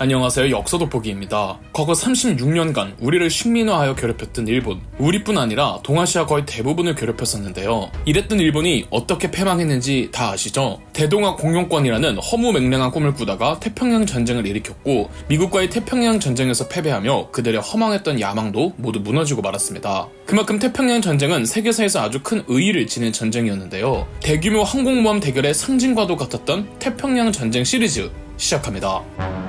안녕하세요 역사 돋보기입니다. 과거 36년간 우리를 식민화하여 괴롭혔던 일본 우리뿐 아니라 동아시아 거의 대부분을 괴롭혔었는데요. 이랬던 일본이 어떻게 패망했는지 다 아시죠? 대동아 공용권이라는 허무맹랑한 꿈을 꾸다가 태평양 전쟁을 일으켰고 미국과의 태평양 전쟁에서 패배하며 그들의 허망했던 야망도 모두 무너지고 말았습니다. 그만큼 태평양 전쟁은 세계사에서 아주 큰 의의를 지닌 전쟁이었는데요. 대규모 항공모함 대결의 상징과도 같았던 태평양 전쟁 시리즈 시작합니다.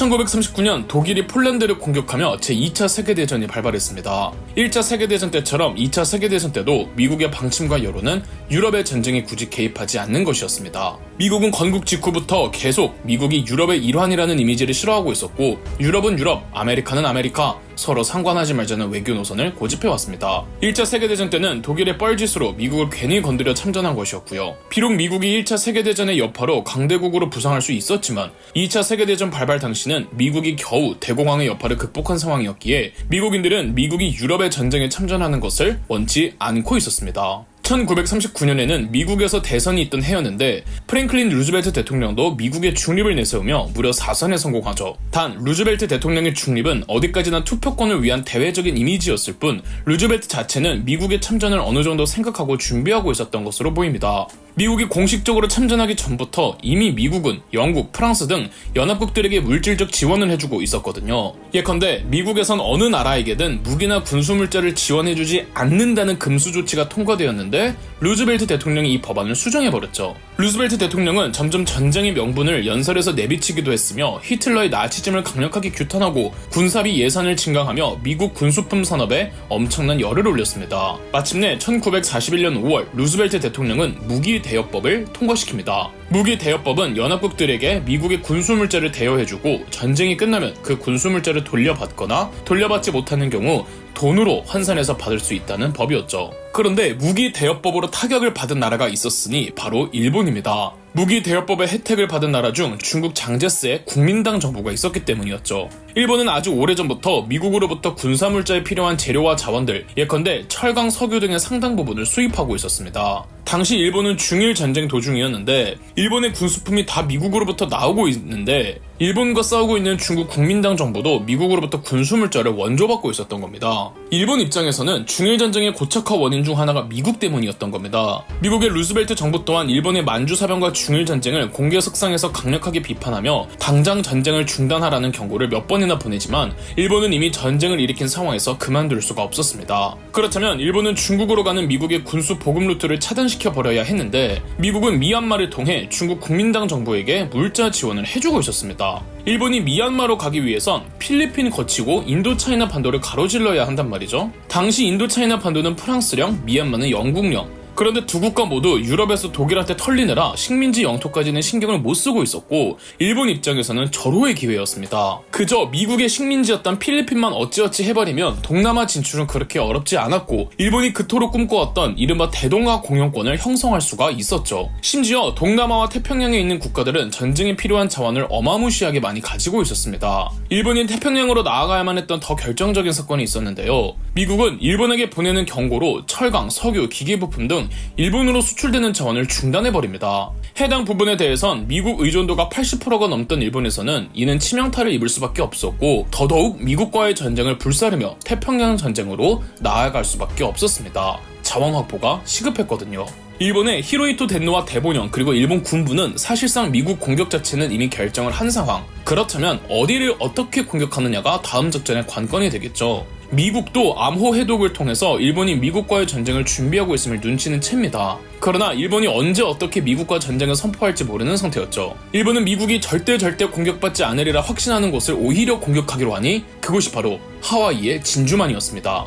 1939년 독일이 폴란드를 공격하며 제2차 세계대전이 발발했습니다. 1차 세계대전 때처럼 2차 세계대전 때도 미국의 방침과 여론은 유럽의 전쟁에 굳이 개입하지 않는 것이었습니다. 미국은 건국 직후부터 계속 미국이 유럽의 일환이라는 이미지를 싫어하고 있었고 유럽은 유럽, 아메리카는 아메리카, 서로 상관하지 말자는 외교 노선을 고집해왔습니다. 1차 세계대전 때는 독일의 뻘짓으로 미국을 괜히 건드려 참전한 것이었고요. 비록 미국이 1차 세계대전의 여파로 강대국으로 부상할 수 있었지만 2차 세계대전 발발 당시는 미국이 겨우 대공황의 여파를 극복한 상황이었기에 미국인들은 미국이 유럽의 전쟁에 참전하는 것을 원치 않고 있었습니다. 1939년에는 미국에서 대선이 있던 해였는데 프랭클린 루즈벨트 대통령도 미국의 중립을 내세우며 무려 4선에 성공하죠. 단 루즈벨트 대통령의 중립은 어디까지나 투표권을 위한 대외적인 이미지였을 뿐 루즈벨트 자체는 미국의 참전을 어느 정도 생각하고 준비하고 있었던 것으로 보입니다. 미국이 공식적으로 참전하기 전부터 이미 미국은 영국, 프랑스 등 연합국들에게 물질적 지원을 해주고 있었거든요. 예컨대 미국에선 어느 나라에게든 무기나 군수 물자를 지원해주지 않는다는 금수 조치가 통과되었는데 루즈벨트 대통령이 이 법안을 수정해버렸죠. 루즈벨트 대통령은 점점 전쟁의 명분을 연설에서 내비치기도 했으며 히틀러의 나치즘을 강력하게 규탄하고 군사비 예산을 증강하며 미국 군수품 산업에 엄청난 열을 올렸습니다. 마침내 1941년 5월 루즈벨트 대통령은 무기 대여법을 통과시킵니다. 무기 대여법은 연합국들에게 미국의 군수물자를 대여해주고 전쟁이 끝나면 그 군수물자를 돌려받거나 돌려받지 못하는 경우 돈으로 환산해서 받을 수 있다는 법이었죠. 그런데 무기 대여법으로 타격을 받은 나라가 있었으니 바로 일본입니다. 무기 대여법의 혜택을 받은 나라 중 중국 장제스의 국민당 정부가 있었기 때문이었죠. 일본은 아주 오래전부터 미국으로부터 군사물자에 필요한 재료와 자원들, 예컨대 철강, 석유 등의 상당 부분을 수입하고 있었습니다. 당시 일본은 중일 전쟁 도중이었는데 일본의 군수품이 다 미국으로부터 나오고 있는데 일본과 싸우고 있는 중국 국민당 정부도 미국으로부터 군수물자를 원조받고 있었던 겁니다. 일본 입장에서는 중일 전쟁의 고착화 원인 중 하나가 미국 때문이었던 겁니다. 미국의 루스벨트 정부 또한 일본의 만주 사병과 중일 전쟁을 공개 석상에서 강력하게 비판하며 당장 전쟁을 중단하라는 경고를 몇 번이나 보내지만 일본은 이미 전쟁을 일으킨 상황에서 그만둘 수가 없었습니다. 그렇다면 일본은 중국으로 가는 미국의 군수 보급 루트를 차단시켜 버려야 했는데 미국은 미얀마를 통해 중국 국민당 정부에게 물자 지원을 해주고 있었습니다. 일본이 미얀마로 가기 위해선 필리핀 거치고 인도차이나 반도를 가로질러야 한단 말이죠. 당시 인도차이나 반도는 프랑스령, 미얀마는 영국령, 그런데 두 국가 모두 유럽에서 독일한테 털리느라 식민지 영토까지는 신경을 못 쓰고 있었고 일본 입장에서는 절호의 기회였습니다. 그저 미국의 식민지였던 필리핀만 어찌어찌 해버리면 동남아 진출은 그렇게 어렵지 않았고 일본이 그토록 꿈꿔왔던 이른바 대동아 공영권을 형성할 수가 있었죠. 심지어 동남아와 태평양에 있는 국가들은 전쟁에 필요한 자원을 어마무시하게 많이 가지고 있었습니다. 일본이 태평양으로 나아가야만 했던 더 결정적인 사건이 있었는데요. 미국은 일본에게 보내는 경고로 철강, 석유, 기계부품 등 일본으로 수출되는 자원을 중단해버립니다. 해당 부분에 대해선 미국 의존도가 80%가 넘던 일본에서는 이는 치명타를 입을 수밖에 없었고 더더욱 미국과의 전쟁을 불사르며 태평양 전쟁으로 나아갈 수밖에 없었습니다. 자원 확보가 시급했거든요. 일본의 히로이토 덴노와 대본영 그리고 일본 군부는 사실상 미국 공격 자체는 이미 결정을 한 상황. 그렇다면 어디를 어떻게 공격하느냐가 다음 작전의 관건이 되겠죠. 미국도 암호 해독을 통해서 일본이 미국과의 전쟁을 준비하고 있음을 눈치는 챕니다. 그러나 일본이 언제 어떻게 미국과 전쟁을 선포할지 모르는 상태였죠. 일본은 미국이 절대 절대 공격받지 않으리라 확신하는 곳을 오히려 공격하기로 하니 그곳이 바로 하와이의 진주만이었습니다.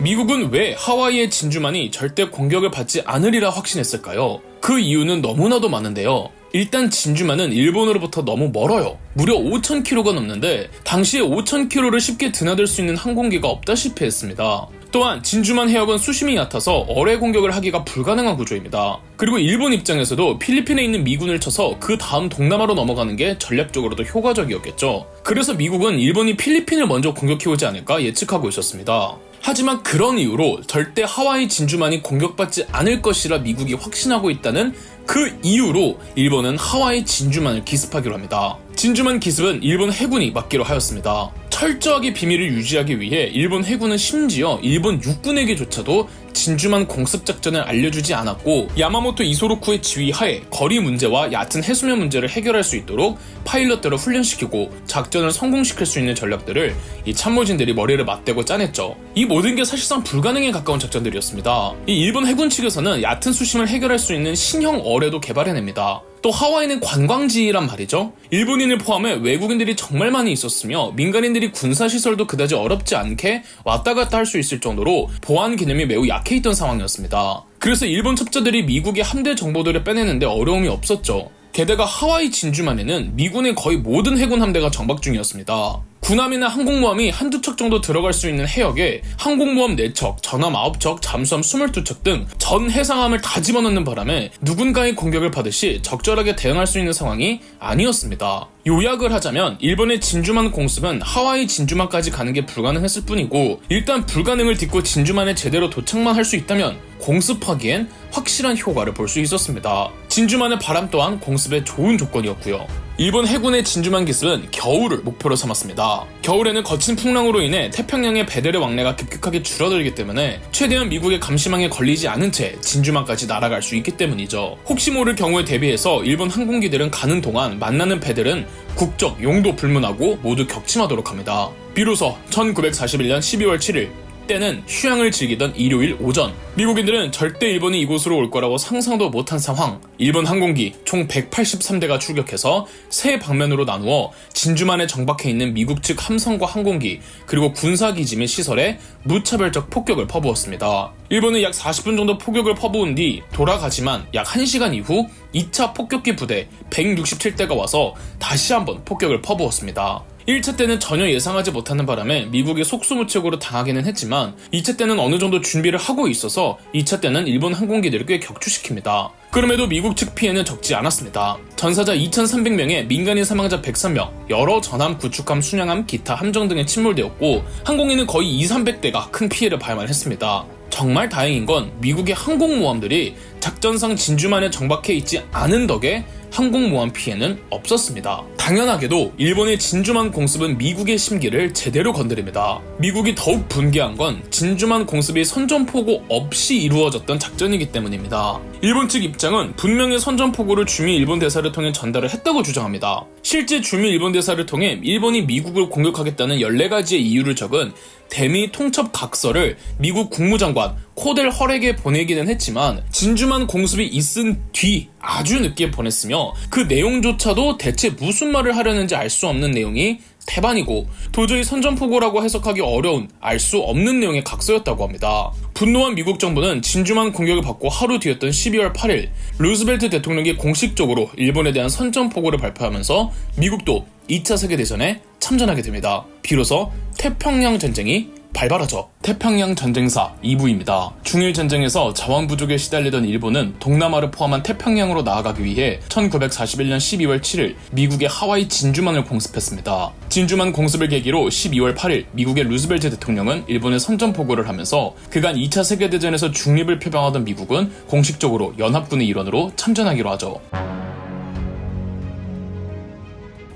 미국은 왜 하와이의 진주만이 절대 공격을 받지 않으리라 확신했을까요? 그 이유는 너무나도 많은데요. 일단 진주만은 일본으로부터 너무 멀어요. 무려 5,000km가 넘는데 당시에 5,000km를 쉽게 드나들 수 있는 항공기가 없다시피 했습니다. 또한 진주만 해역은 수심이 얕아서 어뢰 공격을 하기가 불가능한 구조입니다. 그리고 일본 입장에서도 필리핀에 있는 미군을 쳐서 그 다음 동남아로 넘어가는 게 전략적으로도 효과적이었겠죠. 그래서 미국은 일본이 필리핀을 먼저 공격해오지 않을까 예측하고 있었습니다. 하지만 그런 이유로 절대 하와이 진주만이 공격받지 않을 것이라 미국이 확신하고 있다는 그 이유로 일본은 하와이 진주만을 기습하기로 합니다. 진주만 기습은 일본 해군이 맡기로 하였습니다. 철저하게 비밀을 유지하기 위해 일본 해군은 심지어 일본 육군에게조차도 진주만 공습 작전을 알려주지 않았고 야마모토 이소로쿠의 지휘하에 거리 문제와 얕은 해수면 문제를 해결할 수 있도록 파일럿들을 훈련시키고 작전을 성공시킬 수 있는 전략들을 이 참모진들이 머리를 맞대고 짜냈죠. 이 모든 게 사실상 불가능에 가까운 작전들이었습니다. 이 일본 해군 측에서는 얕은 수심을 해결할 수 있는 신형 어뢰도 개발해냅니다. 또 하와이는 관광지란 말이죠. 일본인을 포함해 외국인들이 정말 많이 있었으며 민간인들이 군사시설도 그다지 어렵지 않게 왔다 갔다 할 수 있을 정도로 보안 개념이 매우 약해 있던 상황이었습니다. 그래서 일본 첩자들이 미국의 함대 정보들을 빼내는데 어려움이 없었죠. 게다가 하와이 진주만에는 미군의 거의 모든 해군 함대가 정박 중이었습니다. 군함이나 항공모함이 한두 척 정도 들어갈 수 있는 해역에 항공모함 4척, 전함 9척, 잠수함 22척 등 전 해상함을 다 집어넣는 바람에 누군가의 공격을 받으시 적절하게 대응할 수 있는 상황이 아니었습니다. 요약을 하자면 일본의 진주만 공습은 하와이 진주만까지 가는 게 불가능했을 뿐이고 일단 불가능을 딛고 진주만에 제대로 도착만 할 수 있다면 공습하기엔 확실한 효과를 볼 수 있었습니다. 진주만의 바람 또한 공습에 좋은 조건이었고요. 일본 해군의 진주만 기습은 겨울을 목표로 삼았습니다. 겨울에는 거친 풍랑으로 인해 태평양의 배들의 왕래가 급격하게 줄어들기 때문에 최대한 미국의 감시망에 걸리지 않은 채 진주만까지 날아갈 수 있기 때문이죠. 혹시 모를 경우에 대비해서 일본 항공기들은 가는 동안 만나는 배들은 국적, 용도 불문하고 모두 격침하도록 합니다. 비로소 1941년 12월 7일 때는 휴양을 즐기던 일요일 오전 미국인들은 절대 일본이 이곳으로 올 거라고 상상도 못한 상황 일본 항공기 총 183대가 출격해서 세 방면으로 나누어 진주만에 정박해 있는 미국 측 함선과 항공기 그리고 군사기지 및 시설에 무차별적 폭격을 퍼부었습니다. 일본은 약 40분 정도 폭격을 퍼부은 뒤 돌아가지만 약 1시간 이후 2차 폭격기 부대 167대가 와서 다시 한번 폭격을 퍼부었습니다. 1차 때는 전혀 예상하지 못하는 바람에 미국이 속수무책으로 당하기는 했지만 2차 때는 어느 정도 준비를 하고 있어서 2차 때는 일본 항공기들을 꽤 격추시킵니다. 그럼에도 미국 측 피해는 적지 않았습니다. 전사자 2,300명의 민간인 사망자 103명, 여러 전함, 구축함, 순양함, 기타 함정 등에 침몰되었고 항공인은 거의 2, 300대가 큰 피해를 발만했습니다. 정말 다행인 건 미국의 항공모함들이 작전상 진주만에 정박해 있지 않은 덕에 항공모함 피해는 없었습니다. 당연하게도 일본의 진주만 공습은 미국의 심기를 제대로 건드립니다. 미국이 더욱 분개한 건 진주만 공습이 선전포고 없이 이루어졌던 작전이기 때문입니다. 일본 측 입장은 분명히 선전포고를 주미 일본 대사를 통해 전달을 했다고 주장합니다. 실제 주미 일본 대사를 통해 일본이 미국을 공격하겠다는 14가지의 이유를 적은 대미 통첩 각서를 미국 국무장관 코델 헐에게 보내기는 했지만 진주만 공습이 있은 뒤 아주 늦게 보냈으며 그 내용조차도 대체 무슨 말을 하려는지 알 수 없는 내용이 태반이고 도저히 선전포고라고 해석하기 어려운 알 수 없는 내용의 각서였다고 합니다. 분노한 미국 정부는 진주만 공격을 받고 하루 뒤였던 12월 8일 루즈벨트 대통령이 공식적으로 일본에 대한 선전포고를 발표하면서 미국도 2차 세계대전에 참전하게 됩니다. 비로소 태평양 전쟁이 발발하죠. 태평양 전쟁사 2부입니다. 중일 전쟁에서 자원 부족에 시달리던 일본은 동남아를 포함한 태평양으로 나아가기 위해 1941년 12월 7일 미국의 하와이 진주만을 공습했습니다. 진주만 공습을 계기로 12월 8일 미국의 루즈벨트 대통령은 일본에 선전포고를 하면서 그간 2차 세계대전에서 중립을 표방하던 미국은 공식적으로 연합군의 일원으로 참전하기로 하죠.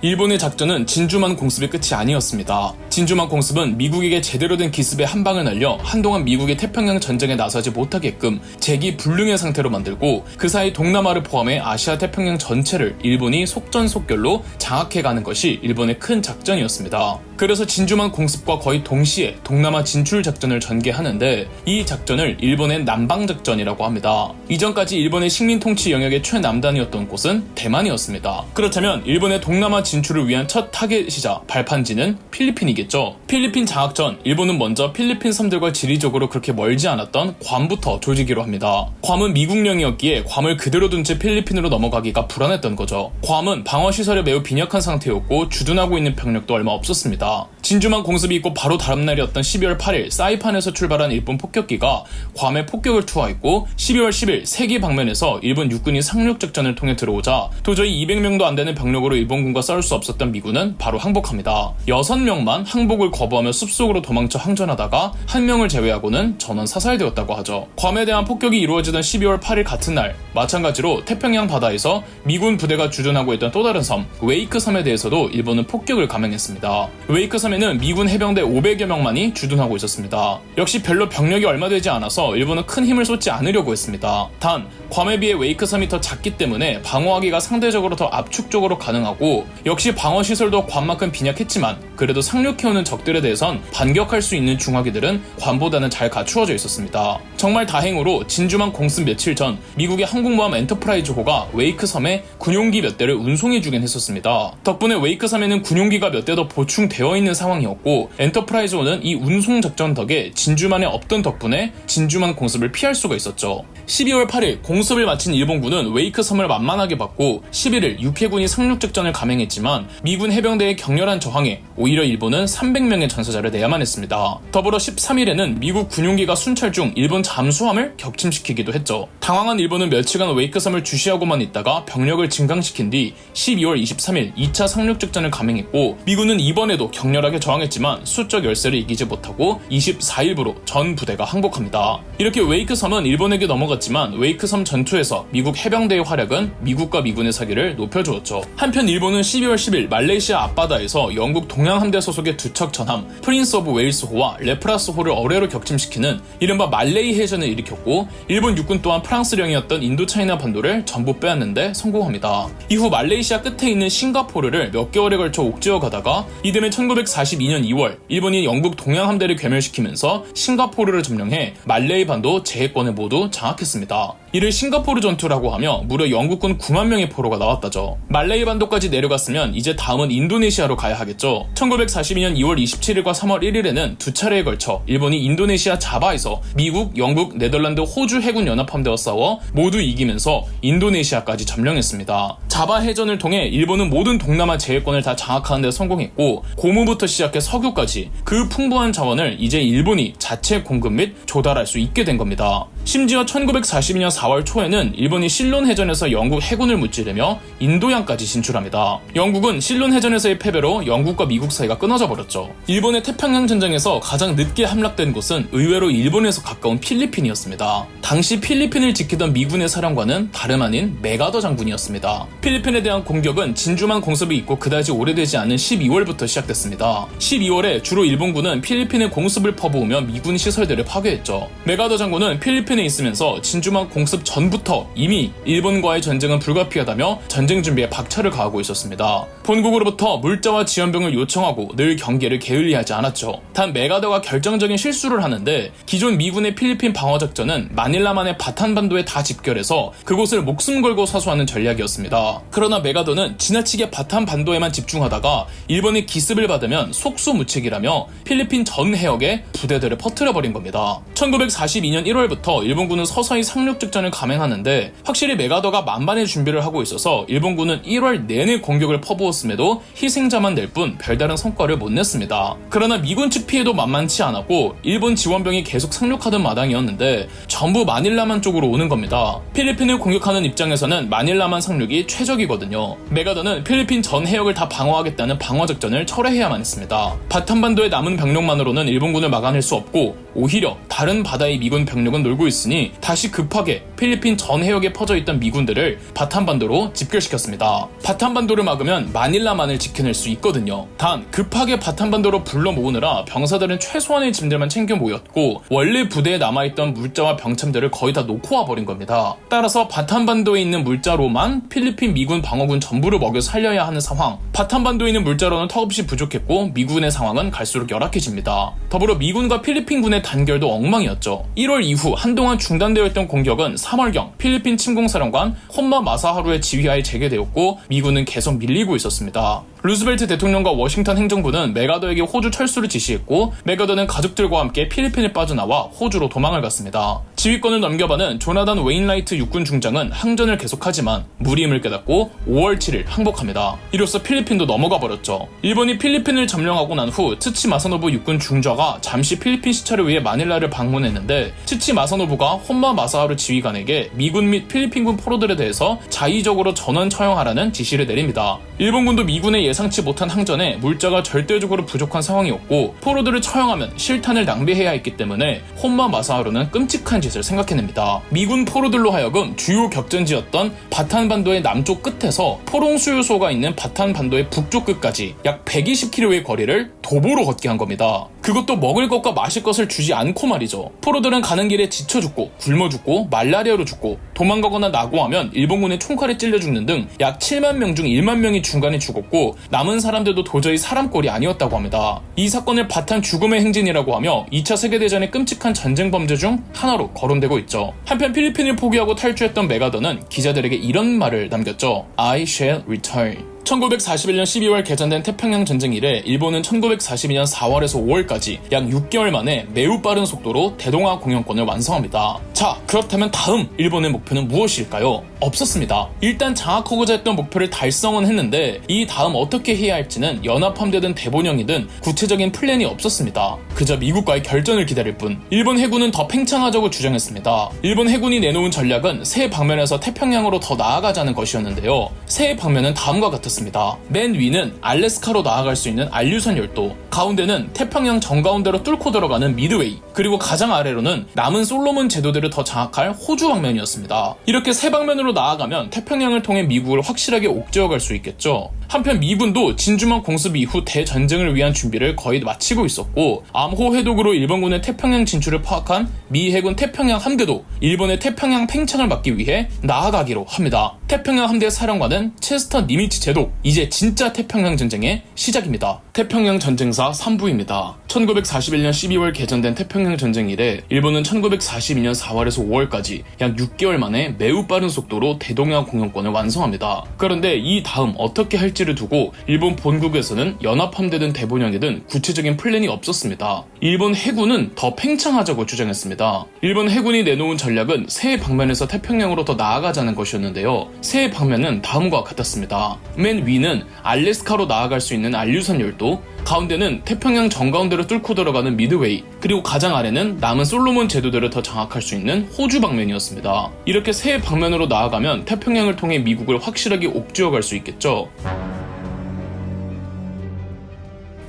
일본의 작전은 진주만 공습의 끝이 아니었습니다. 진주만 공습은 미국에게 제대로 된 기습의 한 방을 날려 한동안 미국의 태평양 전쟁에 나서지 못하게끔 재기 불능의 상태로 만들고 그 사이 동남아를 포함해 아시아 태평양 전체를 일본이 속전속결로 장악해가는 것이 일본의 큰 작전이었습니다. 그래서 진주만 공습과 거의 동시에 동남아 진출 작전을 전개하는데 이 작전을 일본의 남방 작전이라고 합니다. 이전까지 일본의 식민 통치 영역의 최남단이었던 곳은 대만이었습니다. 그렇다면 일본의 동남아 진출을 위한 첫 타겟이자 발판지는 필리핀이 겠죠. 필리핀 장악 전 일본은 먼저 필리핀 섬들과 지리적으로 그렇게 멀지 않았던 괌부터 조지기로 합니다. 괌은 미국령이었기에 괌을 그대로 둔 채 필리핀으로 넘어가기가 불안했던 거죠. 괌은 방어 시설이 매우 빈약한 상태였고 주둔하고 있는 병력도 얼마 없었습니다. 진주만 공습이 있고 바로 다음 날이었던 12월 8일 사이판에서 출발한 일본 폭격기가 괌에 폭격을 투하했고 12월 10일 세계 방면에서 일본 육군이 상륙 작전을 통해 들어오자 도저히 200명도 안 되는 병력으로 일본군과 싸울 수 없었던 미군은 바로 항복합니다. 6명만 항복을 거부하며 숲속으로 도망쳐 항전하다가 한 명을 제외하고는 전원 사살되었다고 하죠. 괌에 대한 폭격이 이루어지던 12월 8일 같은 날 마찬가지로 태평양 바다에서 미군 부대가 주둔하고 있던 또 다른 섬 웨이크 섬에 대해서도 일본은 폭격을 감행했습니다. 웨이크 섬에는 미군 해병대 500여 명만이 주둔하고 있었습니다. 역시 별로 병력이 얼마 되지 않아서 일본은 큰 힘을 쏟지 않으려고 했습니다. 단 괌에 비해 웨이크 섬이 더 작기 때문에 방어하기가 상대적으로 더 압축적으로 가능하고 역시 방어 시설도 괌만큼 빈약했지만 그래도 상륙 해오는 적들에 대해선 반격할 수 있는 중화기들은 괌보다는 잘 갖추어져 있었습니다. 정말 다행으로 진주만 공습 며칠 전 미국의 항공모함 엔터프라이즈호가 웨이크 섬에 군용기 몇 대를 운송해주긴 했었습니다. 덕분에 웨이크 섬에는 군용기가 몇 대 더 보충되어 있는 상황이었고 엔터프라이즈호는 이 운송 작전 덕에 진주만에 없던 덕분에 진주만 공습을 피할 수가 있었죠. 12월 8일 공습을 마친 일본군은 웨이크 섬을 만만하게 받고 11일 육해군이 상륙 작전을 감행했지만 미군 해병대의 격렬한 저항에 오히려 일본은 300명의 전사자를 내야만 했습니다. 더불어 13일에는 미국 군용기가 순찰 중 일본 잠수함을 격침시키기도 했죠. 당황한 일본은 며칠간 웨이크 섬을 주시하고만 있다가 병력을 증강시킨 뒤 12월 23일 2차 상륙작전을 감행했고 미군은 이번에도 격렬하게 저항했지만 수적 열세를 이기지 못하고 24일부로 전 부대가 항복합니다. 이렇게 웨이크 섬은 일본에게 넘어갔지만 웨이크 섬 전투에서 미국 해병대의 활약은 미국과 미군의 사기를 높여주었죠. 한편 일본은 12월 10일 말레이시아 앞바다에서 영국 동양함대 소속의 두 척 전함 프린스 오브 웨일스호와 레프라스호를 어뢰로 격침시키는 이른바 말레이 해전을 일으켰고 일본 육군 또한 프랑스령이었던 인도차이나 반도를 전부 빼앗는데 성공합니다. 이후 말레이시아 끝에 있는 싱가포르를 몇 개월에 걸쳐 옥죄어 가다가 이듬해 1942년 2월 일본이 영국 동양 함대를 괴멸시키면서 싱가포르를 점령해 말레이 반도 제해권을 모두 장악했습니다. 이를 싱가포르 전투라고 하며 무려 영국군 9만 명의 포로가 나왔다죠. 말레이 반도까지 내려갔으면 이제 다음은 인도네시아로 가야 하겠죠. 1942년 2월 27일과 3월 1일에는 두 차례에 걸쳐 일본이 인도네시아 자바에서 미국, 영국, 네덜란드, 호주 해군 연합함대와 싸워 모두 이기면서 인도네시아까지 점령했습니다. 자바 해전을 통해 일본은 모든 동남아 제해권을 다 장악하는 데 성공했고 고무부터 시작해 석유까지 그 풍부한 자원을 이제 일본이 자체 공급 및 조달할 수 있게 된 겁니다. 심지어 1942년 4월 초에는 일본이 실론 해전에서 영국 해군을 무찌르며 인도양까지 진출합니다. 영국은 실론 해전에서의 패배로 영국과 미국 사이가 끊어져 버렸죠. 일본의 태평양 전쟁에서 가장 늦게 함락된 곳은 의외로 일본에서 가까운 필리핀이었습니다. 당시 필리핀을 지키던 미군의 사령관은 다름 아닌 메가더 장군이었습니다. 필리핀에 대한 공격은 진주만 공습이 있고 그다지 오래되지 않은 12월부터 시작됐습니다. 12월에 주로 일본군은 필리핀에 공습을 퍼부으며 미군 시설들을 파괴했죠. 메가더 장군은 필리핀 에 있으면서 진주만 공습 전부터 이미 일본과의 전쟁은 불가피하다며 전쟁 준비에 박차를 가하고 있었습니다. 본국으로부터 물자와 지원병을 요청하고 늘 경계를 게을리하지 않았죠. 단 메가더가 결정적인 실수를 하는데 기존 미군의 필리핀 방어 작전은 마닐라만의 바탄반도에 다 집결해서 그곳을 목숨 걸고 사수하는 전략이었습니다. 그러나 메가더는 지나치게 바탄반도에만 집중하다가 일본의 기습을 받으면 속수무책이라며 필리핀 전 해역에 부대들을 퍼뜨려 버린 겁니다. 1942년 1월부터 일본군은 서서히 상륙 작전을 감행하는데 확실히 메가더가 만반의 준비를 하고 있어서 일본군은 1월 내내 공격을 퍼부었음에도 희생자만 낼 뿐 별다른 성과를 못 냈습니다. 그러나 미군 측 피해도 만만치 않았고 일본 지원병이 계속 상륙하던 마당이었는데 전부 마닐라만 쪽으로 오는 겁니다. 필리핀을 공격하는 입장에서는 마닐라만 상륙이 최적이거든요. 메가더는 필리핀 전 해역을 다 방어하겠다는 방어 작전을 철회해야만 했습니다. 바탄반도의 남은 병력만으로는 일본군을 막아낼 수 없고 오히려 다른 바다의 미군 병력은 놀고 있으니 다시 급하게 필리핀 전 해역에 퍼져 있던 미군들을 바탄반도로 집결시켰습니다. 바탄반도를 막으면 마닐라만을 지켜낼 수 있거든요. 단 급하게 바탄반도로 불러 모으느라 병사들은 최소한의 짐들만 챙겨 모였고 원래 부대에 남아있던 물자와 병참들을 거의 다 놓고 와버린 겁니다. 따라서 바탄반도에 있는 물자로만 필리핀 미군 방어군 전부를 먹여 살려야 하는 상황. 바탄반도에 있는 물자로는 턱없이 부족했고 미군의 상황은 갈수록 열악해집니다. 더불어 미군과 필리핀군의 단결도 엉망이었죠. 1월 이후 한동 안 중단되어 있던 공격은 3월경 필리핀 침공사령관 혼마 마사하루의 지휘하에 재개되었고 미군은 계속 밀리고 있었습니다. 루즈벨트 대통령과 워싱턴 행정부는 메가더에게 호주 철수를 지시했고 메가더는 가족들과 함께 필리핀을 빠져나와 호주로 도망을 갔습니다. 지휘권을 넘겨받은 조나단 웨인라이트 육군 중장은 항전을 계속하지만 무리임을 깨닫고 5월 7일 항복합니다. 이로써 필리핀도 넘어가 버렸죠. 일본이 필리핀을 점령하고 난후 트치 마사노부 육군 중좌가 잠시 필리핀 시찰을 위해 마닐라를 방문했는데 트치 마사노부가 혼마 마사하루 지휘관에게 미군 및 필리핀군 포로들에 대해서 자의적으로 전원 처형하라는 지시를 내립니다. 일본군도 미군의 예상치 못한 항전에 물자가 절대적으로 부족한 상황이었고 포로들을 처형하면 실탄을 낭비해야 했기 때문에 혼마 마사하루는 끔찍한 짓을 생각해냅니다. 미군 포로들로 하여금 주요 격전지였던 바탄반도의 남쪽 끝에서 포롱 수유소가 있는 바탄반도의 북쪽 끝까지 약 120km의 거리를 도보로 걷게 한 겁니다. 그것도 먹을 것과 마실 것을 주지 않고 말이죠. 포로들은 가는 길에 지쳐 죽고 굶어 죽고 말라리아로 죽고 도망가거나 낙오하면 일본군의 총칼에 찔려 죽는 등 약 7만 명 중 1만 명이 중간에 죽었고 남은 사람들도 도저히 사람 꼴이 아니었다고 합니다. 이 사건을 바탕 죽음의 행진이라고 하며 2차 세계대전의 끔찍한 전쟁 범죄 중 하나로 거론되고 있죠. 한편 필리핀을 포기하고 탈주했던 메가더는 기자들에게 이런 말을 남겼죠. I shall return. 1941년 12월 개전된 태평양 전쟁 이래 일본은 1942년 4월에서 5월까지 약 6개월 만에 매우 빠른 속도로 대동아 공영권을 완성합니다. 자, 그렇다면 다음 일본의 목표는 무엇일까요? 없었습니다. 일단 장악하고자 했던 목표를 달성은 했는데 이 다음 어떻게 해야 할지는 연합함대든 대본영이든 구체적인 플랜이 없었습니다. 그저 미국과의 결전을 기다릴 뿐. 일본 해군은 더 팽창하자고 주장했습니다. 일본 해군이 내놓은 전략은 새 방면에서 태평양으로 더 나아가자는 것이었는데요. 새 방면은 다음과 같았습니다. 맨 위는 알래스카로 나아갈 수 있는 알류선 열도, 가운데는 태평양 정가운데로 뚫고 들어가는 미드웨이, 그리고 가장 아래로는 남은 솔로몬 제도들을 더 장악할 호주 방면이었습니다. 이렇게 세 방면으로 나아가면 태평양을 통해 미국을 확실하게 옥죄어갈 수 있겠죠. 한편 미군도 진주만 공습 이후 대전쟁을 위한 준비를 거의 마치고 있었고 암호 해독으로 일본군의 태평양 진출을 파악한 미 해군 태평양 함대도 일본의 태평양 팽창을 막기 위해 나아가기로 합니다. 태평양 함대 사령관은 체스터 니미치 제독 이제 진짜 태평양 전쟁의 시작입니다. 태평양 전쟁사 3부입니다. 1941년 12월 개전된 태평양 전쟁 이래 일본은 1942년 4월에서 5월까지 약 6개월 만에 매우 빠른 속도로 대동양 공영권을 완성합니다. 그런데 이 다음 어떻게 할지 를 두고 일본 본국에서는 연합함대든 대본영이든 구체적인 플랜이 없었습니다. 일본 해군은 더 팽창하자고 주장했습니다. 일본 해군이 내놓은 전략은 새 방면에서 태평양으로 더 나아가자는 것이었는데요. 새 방면은 다음과 같았습니다. 맨 위는 알래스카로 나아갈 수 있는 알류선 열도, 가운데는 태평양 정가운데로 뚫고 들어가는 미드웨이, 그리고 가장 아래는 남은 솔로몬 제도들을 더 장악할 수 있는 호주 방면이었습니다. 이렇게 세 방면으로 나아가면 태평양을 통해 미국을 확실하게 옥죄어갈 수 있겠죠.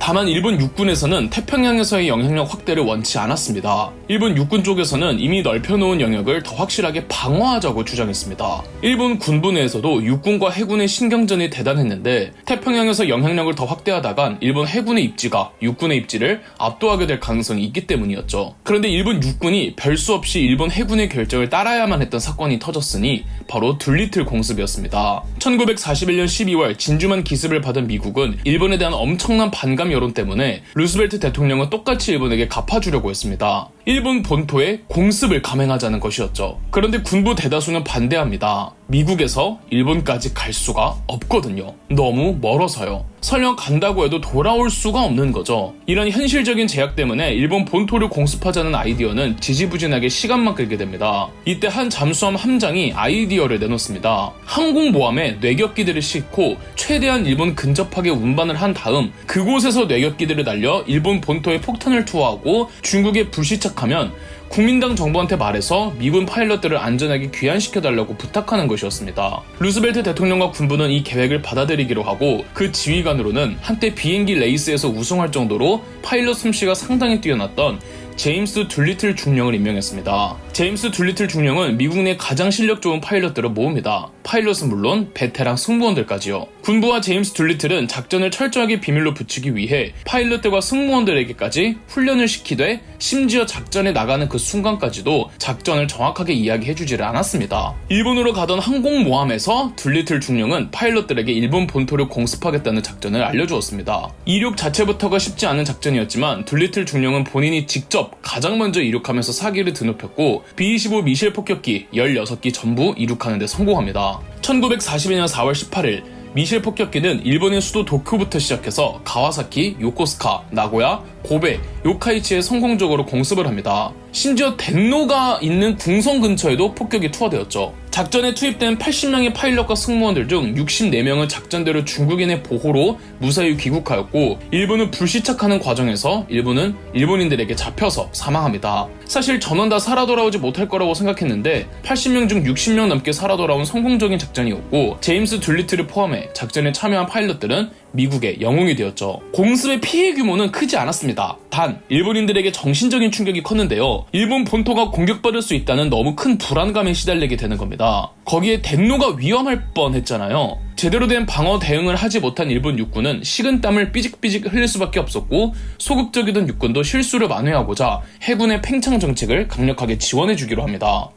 다만 일본 육군에서는 태평양에서의 영향력 확대를 원치 않았습니다. 일본 육군 쪽에서는 이미 넓혀놓은 영역을 더 확실하게 방어하자고 주장했습니다. 일본 군부 내에서도 육군과 해군의 신경전이 대단했는데 태평양에서 영향력을 더 확대하다간 일본 해군의 입지가 육군의 입지를 압도하게 될 가능성이 있기 때문이었죠. 그런데 일본 육군이 별수 없이 일본 해군의 결정을 따라야만 했던 사건이 터졌으니 바로 둘리틀 공습이었습니다. 1941년 12월 진주만 기습을 받은 미국은 일본에 대한 엄청난 반감 여론 때문에 루스벨트 대통령은 똑같이 일본에게 갚아주려고 했습니다. 일본 본토에 공습을 감행하자는 것이었죠. 그런데 군부 대다수는 반대합니다. 미국에서 일본까지 갈 수가 없거든요. 너무 멀어서요. 설령 간다고 해도 돌아올 수가 없는 거죠. 이런 현실적인 제약 때문에 일본 본토를 공습하자는 아이디어는 지지부진하게 시간만 끌게 됩니다. 이때 한 잠수함 함장이 아이디어를 내놓습니다. 항공모함에 뇌격기들을 싣고 최대한 일본 근접하게 운반을 한 다음 그곳에서 뇌격기들을 날려 일본 본토에 폭탄을 투하하고 중국에 불시착 하면 국민당 정부한테 말해서 미군 파일럿들을 안전하게 귀환시켜달라고 부탁하는 것이었습니다. 루스벨트 대통령과 군부는 이 계획을 받아들이기로 하고 그 지휘관으로는 한때 비행기 레이스에서 우승할 정도로 파일럿 솜씨가 상당히 뛰어났던 제임스 둘리틀 중령을 임명했습니다. 제임스 둘리틀 중령은 미국 내 가장 실력 좋은 파일럿들을 모읍니다. 파일럿은 물론 베테랑 승무원들까지요. 군부와 제임스 둘리틀은 작전을 철저하게 비밀로 붙이기 위해 파일럿들과 승무원들에게까지 훈련을 시키되 심지어 작전에 나가는 그 순간까지도 작전을 정확하게 이야기해주지를 않았습니다. 일본으로 가던 항공모함에서 둘리틀 중령은 파일럿들에게 일본 본토를 공습하겠다는 작전을 알려주었습니다. 이륙 자체부터가 쉽지 않은 작전이었지만 둘리틀 중령은 본인이 직접 가장 먼저 이륙하면서 사기를 드높였고 B-25 미셸 폭격기 16기 전부 이륙하는 데 성공합니다. 1942년 4월 18일 미셸 폭격기는 일본의 수도 도쿄부터 시작해서 가와사키, 요코스카, 나고야, 고베, 요카이치에 성공적으로 공습을 합니다. 심지어 덴노가 있는 궁성 근처에도 폭격이 투하되었죠. 작전에 투입된 80명의 파일럿과 승무원들 중 64명은 작전대로 중국인의 보호로 무사히 귀국하였고 일본은 불시착하는 과정에서 일본은 일본인들에게 잡혀서 사망합니다. 사실 전원 다 살아 돌아오지 못할 거라고 생각했는데 80명 중 60명 넘게 살아 돌아온 성공적인 작전이었고 제임스 둘리트를 포함해 작전에 참여한 파일럿들은 미국의 영웅이 되었죠. 공습의 피해 규모는 크지 않았습니다. 단 일본인들에게 정신적인 충격이 컸는데요. 일본 본토가 공격받을 수 있다는 너무 큰 불안감에 시달리게 되는 겁니다. 거기에 덴노가 위험할 뻔 했잖아요. 제대로 된 방어 대응을 하지 못한 일본 육군은 식은 땀을 삐직삐직 흘릴 수밖에 없었고 소극적이던 육군도 실수를 만회하고자 해군의 팽창 정책을 강력하게 지원해주기로 합니다.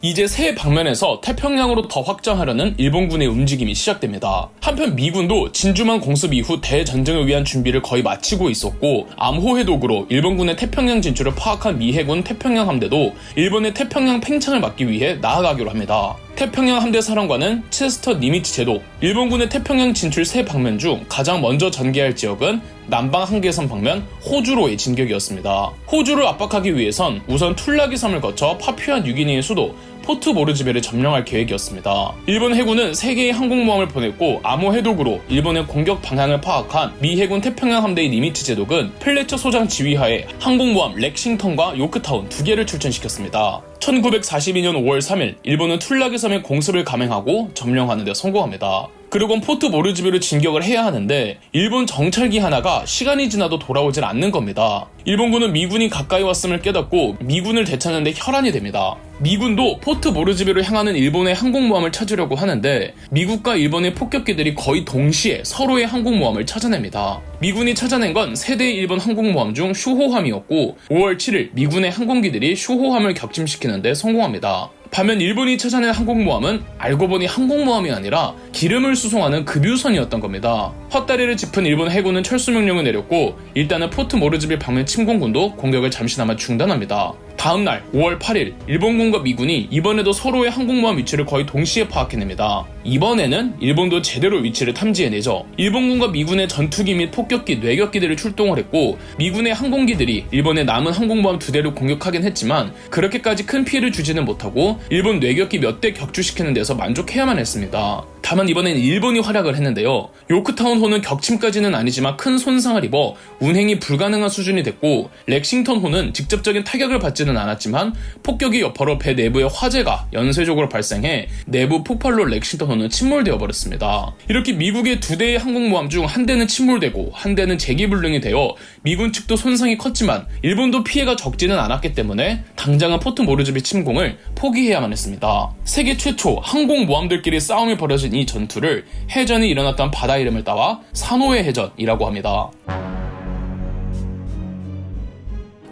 이제 새 방면에서 태평양으로 더 확장하려는 일본군의 움직임이 시작됩니다. 한편 미군도 진주만 공습 이후 대전쟁을 위한 준비를 거의 마치고 있었고 암호 해독으로 일본군의 태평양 진출을 파악한 미 해군 태평양 함대도 일본의 태평양 팽창을 막기 위해 나아가기로 합니다. 태평양 함대 사령관은 체스터 니미츠 제도, 일본군의 태평양 진출 세 방면 중 가장 먼저 전개할 지역은 남방 한계선 방면 호주로의 진격이었습니다. 호주를 압박하기 위해선 우선 툴라기 섬을 거쳐 파푸아 뉴기니의 수도 포트 모르즈베를 점령할 계획이었습니다. 일본 해군은 3개의 항공모함을 보냈고 암호 해독으로 일본의 공격 방향을 파악한 미 해군 태평양 함대의 니미츠 제독은 플래처 소장 지휘하에 항공모함 렉싱턴과 요크타운 두 개를 출전시켰습니다. 1942년 5월 3일 일본은 툴라기 섬의 공습을 감행하고 점령하는 데 성공합니다. 그리고 포트 모르즈베를 진격을 해야 하는데 일본 정찰기 하나가 시간이 지나도 돌아오질 않는 겁니다. 일본군은 미군이 가까이 왔음을 깨닫고 미군을 되찾는데 혈안이 됩니다. 미군도 포트 모르즈베로 향하는 일본의 항공모함을 찾으려고 하는데 미국과 일본의 폭격기들이 거의 동시에 서로의 항공모함을 찾아냅니다. 미군이 찾아낸 건 세대의 일본 항공모함 중 슈호함이었고 5월 7일 미군의 항공기들이 슈호함을 격침시키는데 성공합니다. 반면 일본이 찾아낸 항공모함은 알고 보니 항공모함이 아니라 기름을 수송하는 급유선이었던 겁니다. 헛다리를 짚은 일본 해군은 철수 명령을 내렸고 일단은 포트 모르즈빌 방면 침공군도 공격을 잠시나마 중단합니다. 다음날 5월 8일 일본군과 미군이 이번에도 서로의 항공모함 위치를 거의 동시에 파악해냅니다. 이번에는 일본도 제대로 위치를 탐지해내죠. 일본군과 미군의 전투기 및 폭격기, 뇌격기들을 출동을 했고 미군의 항공기들이 일본의 남은 항공모함 두 대를 공격하긴 했지만 그렇게까지 큰 피해를 주지는 못하고 일본 뇌격기 몇 대 격추시키는 데서 만족해야만 했습니다. 다만 이번엔 일본이 활약을 했는데요. 요크타운호는 격침까지는 아니지만 큰 손상을 입어 운행이 불가능한 수준이 됐고 렉싱턴호는 직접적인 타격을 받지는 않았지만 폭격의 여파로 배 내부에 화재가 연쇄적으로 발생해 내부 폭발로 렉싱턴호는 침몰되어 버렸습니다. 이렇게 미국의 두 대의 항공모함 중 한 대는 침몰되고 한 대는 재기불능이 되어 미군 측도 손상이 컸지만 일본도 피해가 적지는 않았기 때문에 당장은 포트 모르즈비 침공을 포기해야만 했습니다. 세계 최초 항공모함들끼리 싸움이 벌어진 이 전투를 해전이 일어났던 바다 이름을 따와 산호의 해전이라고 합니다.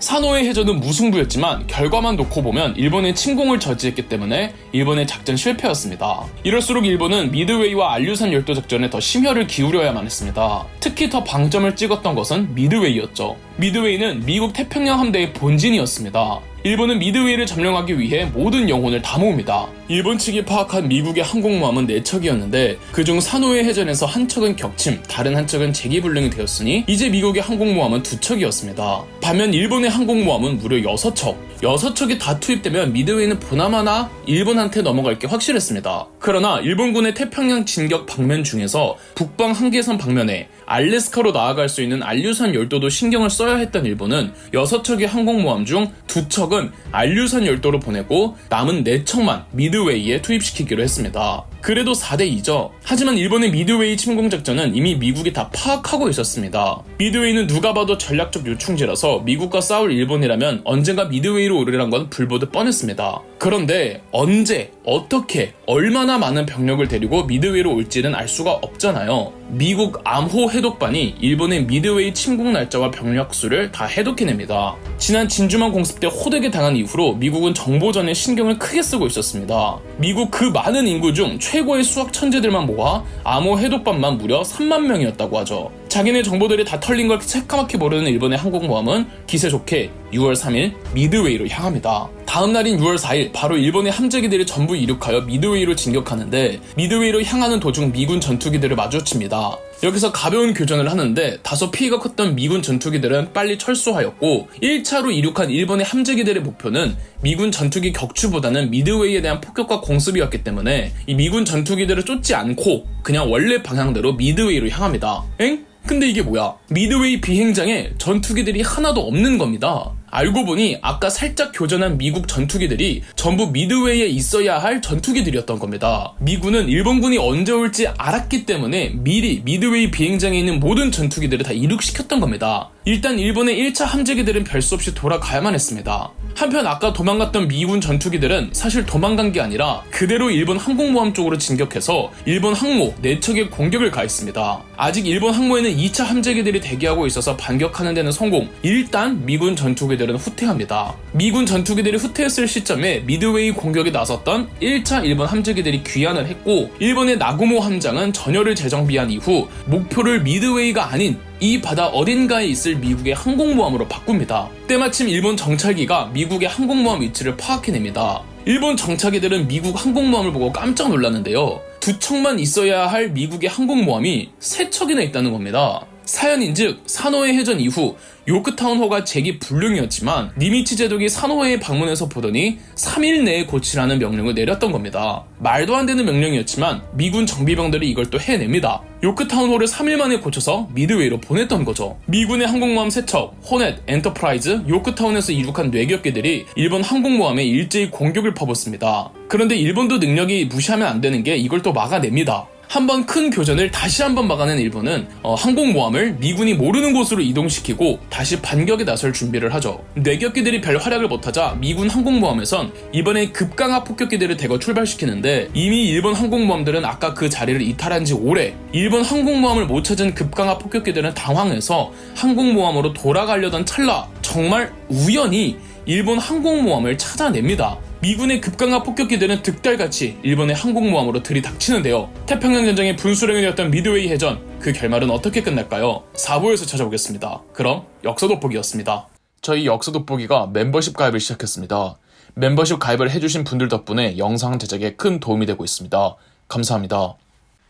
산호의 해전은 무승부였지만 결과만 놓고 보면 일본의 침공을 저지했기 때문에 일본의 작전 실패였습니다. 이럴수록 일본은 미드웨이와 알류산 열도 작전에 더 심혈을 기울여야만 했습니다. 특히 더 방점을 찍었던 것은 미드웨이였죠. 미드웨이는 미국 태평양 함대의 본진이었습니다. 일본은 미드웨이를 점령하기 위해 모든 영혼을 다 모읍니다. 일본 측이 파악한 미국의 항공모함은 4척이었는데 그중 산호의 해전에서 한 척은 격침, 다른 한 척은 재기불능이 되었으니 이제 미국의 항공모함은 2척이었습니다. 반면 일본의 항공모함은 무려 6척. 6척이 다 투입되면 미드웨이는 보나마나 일본한테 넘어갈 게 확실했습니다. 그러나 일본군의 태평양 진격 방면 중에서 북방 한계선 방면에 알래스카로 나아갈 수 있는 알류산 열도도 신경을 써야 했던 일본은 6척의 항공모함 중 2척은 알류산 열도로 보내고 남은 4척만 미드웨이에 투입시키기로 했습니다. 그래도 4대2죠. 하지만 일본의 미드웨이 침공 작전은 이미 미국이 다 파악하고 있었습니다. 미드웨이는 누가 봐도 전략적 요충지라서 미국과 싸울 일본이라면 언젠가 미드웨이로 오르란 건 불보듯 뻔했습니다. 그런데 언제, 어떻게, 얼마나 많은 병력을 데리고 미드웨이로 올지는 알 수가 없잖아요. 미국 암호 해독반이 일본의 미드웨이 침공 날짜와 병력 수를 다 해독해냅니다. 지난 진주만 공습 때 호되게 당한 이후로 미국은 정보전에 신경을 크게 쓰고 있었습니다. 미국 그 많은 인구 중 최고의 수학 천재들만 모아 암호 해독반만 무려 3만 명이었다고 하죠. 자기네 정보들이 다 털린 걸 새까맣게 모르는 일본의 항공모함은 기세 좋게 6월 3일 미드웨이로 향합니다. 다음 날인 6월 4일 바로 일본의 함재기들이 전부 이륙하여 미드웨이로 진격하는데 미드웨이로 향하는 도중 미군 전투기들을 마주칩니다. 여기서 가벼운 교전을 하는데 다소 피해가 컸던 미군 전투기들은 빨리 철수하였고 1차로 이륙한 일본의 함재기들의 목표는 미군 전투기 격추보다는 미드웨이에 대한 폭격과 공습이었기 때문에 이 미군 전투기들을 쫓지 않고 그냥 원래 방향대로 미드웨이로 향합니다. 엥? 근데 이게 뭐야? 미드웨이 비행장에 전투기들이 하나도 없는 겁니다. 알고 보니 아까 살짝 교전한 미국 전투기들이 전부 미드웨이에 있어야 할 전투기들이었던 겁니다. 미군은 일본군이 언제 올지 알았기 때문에 미리 미드웨이 비행장에 있는 모든 전투기들을 다 이륙시켰던 겁니다. 일단 일본의 1차 함재기들은 별수 없이 돌아가야만 했습니다. 한편 아까 도망갔던 미군 전투기들은 사실 도망간 게 아니라 그대로 일본 항공모함 쪽으로 진격해서 일본 항모 4척에 공격을 가했습니다. 아직 일본 항모에는 2차 함재기들이 대기하고 있어서 반격하는 데는 성공. 일단 미군 전투기들은 후퇴합니다. 미군 전투기들이 후퇴했을 시점에 미드웨이 공격에 나섰던 1차 일본 함재기들이 귀환을 했고 일본의 나구모 함장은 전열을 재정비한 이후 목표를 미드웨이가 아닌 이 바다 어딘가에 있을 미국의 항공모함으로 바꿉니다. 때마침 일본 정찰기가 미국의 항공모함 위치를 파악해냅니다. 일본 정찰기들은 미국 항공모함을 보고 깜짝 놀랐는데요. 두 척만 있어야 할 미국의 항공모함이 세 척이나 있다는 겁니다. 사연인즉 산호해 해전 이후 요크타운 호가 재기 불능이었지만 니미치 제독이 산호해에 방문해서 보더니 3일 내에 고치라는 명령을 내렸던 겁니다. 말도 안 되는 명령이었지만 미군 정비병들이 이걸 또 해냅니다. 요크타운 호를 3일 만에 고쳐서 미드웨이로 보냈던 거죠. 미군의 항공모함 3척, 호넷, 엔터프라이즈, 요크타운에서 이륙한 뇌격기들이 일본 항공모함에 일제히 공격을 퍼붓습니다. 그런데 일본도 능력이 무시하면 안 되는 게 이걸 또 막아냅니다. 한 번 큰 교전을 다시 한 번 막아낸 일본은 어, 항공모함을 미군이 모르는 곳으로 이동시키고 다시 반격에 나설 준비를 하죠. 뇌격기들이 별 활약을 못하자 미군 항공모함에선 이번에 급강하 폭격기들을 대거 출발시키는데 이미 일본 항공모함들은 아까 그 자리를 이탈한 지 오래 일본 항공모함을 못 찾은 급강하 폭격기들은 당황해서 항공모함으로 돌아가려던 찰나 정말 우연히 일본 항공모함을 찾아냅니다. 미군의 급강하 폭격기들은 득달같이 일본의 항공모함으로 들이닥치는데요. 태평양 전쟁의 분수령이 되었던 미드웨이 해전, 그 결말은 어떻게 끝날까요? 4부에서 찾아보겠습니다. 그럼 역사 돋보기였습니다. 저희 역사 돋보기가 멤버십 가입을 시작했습니다. 멤버십 가입을 해주신 분들 덕분에 영상 제작에 큰 도움이 되고 있습니다. 감사합니다.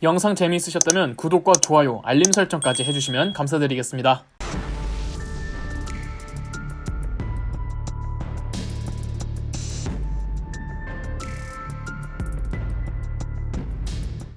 영상 재미있으셨다면 구독과 좋아요, 알림 설정까지 해주시면 감사드리겠습니다.